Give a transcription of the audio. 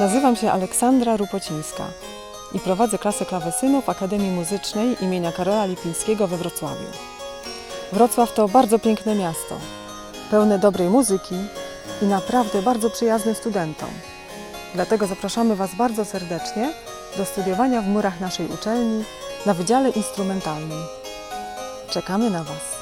Nazywam się Aleksandra Rupocińska i prowadzę klasę klawesynu w Akademii Muzycznej imienia Karola Lipińskiego we Wrocławiu. Wrocław to bardzo piękne miasto, pełne dobrej muzyki i naprawdę bardzo przyjazne studentom. Dlatego zapraszamy Was bardzo serdecznie do studiowania w murach naszej uczelni na Wydziale Instrumentalnym. Czekamy na Was.